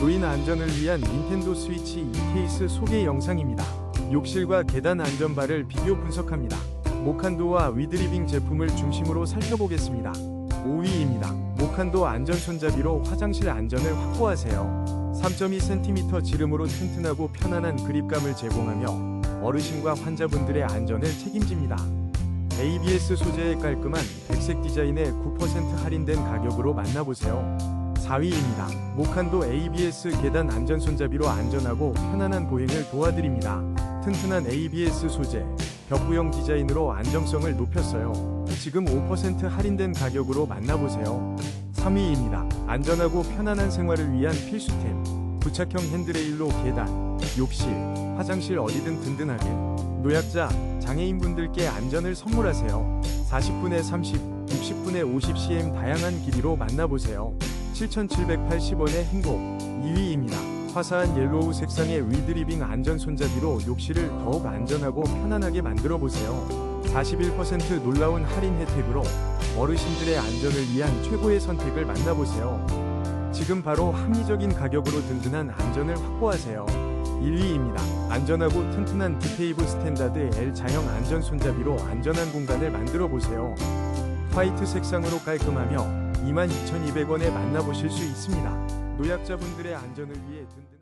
노인 안전을 위한 닌텐도 스위치 이 케이스 소개 영상입니다. 욕실과 계단 안전바를 비교 분석합니다. 모칸도와 위드리빙 제품을 중심으로 살펴보겠습니다. 5위입니다. 모칸도 안전 손잡이로 화장실 안전을 확보하세요. 3.2cm 지름으로 튼튼하고 편안한 그립감을 제공하며 어르신과 환자분들의 안전을 책임집니다. ABS 소재의 깔끔한 백색 디자인에 9% 할인된 가격으로 만나보세요. 4위입니다. 모칸도 ABS 계단 안전 손잡이로 안전하고 편안한 보행을 도와드립니다. 튼튼한 ABS 소재, 벽구형 디자인으로 안정성을 높였어요. 지금 5% 할인된 가격으로 만나보세요. 3위입니다. 안전하고 편안한 생활을 위한 필수템. 부착형 핸드레일로 계단, 욕실, 화장실 어디든 든든하게. 노약자, 장애인분들께 안전을 선물하세요. 40분에 30, 60분에 50cm 다양한 길이로 만나보세요. 7,780원의 행복 2위입니다. 화사한 옐로우 색상의 위드리빙 안전 손잡이로 욕실을 더욱 안전하고 편안하게 만들어 보세요. 41% 놀라운 할인 혜택으로 어르신들의 안전을 위한 최고의 선택을 만나보세요. 지금 바로 합리적인 가격으로 든든한 안전을 확보하세요. 1위입니다. 안전하고 튼튼한 디테이브 스탠다드 L 자형 안전 손잡이로 안전한 공간을 만들어 보세요. 화이트 색상으로 깔끔하며 22,200원에 만나보실 수 있습니다. 노약자분들의 안전을 위해 든든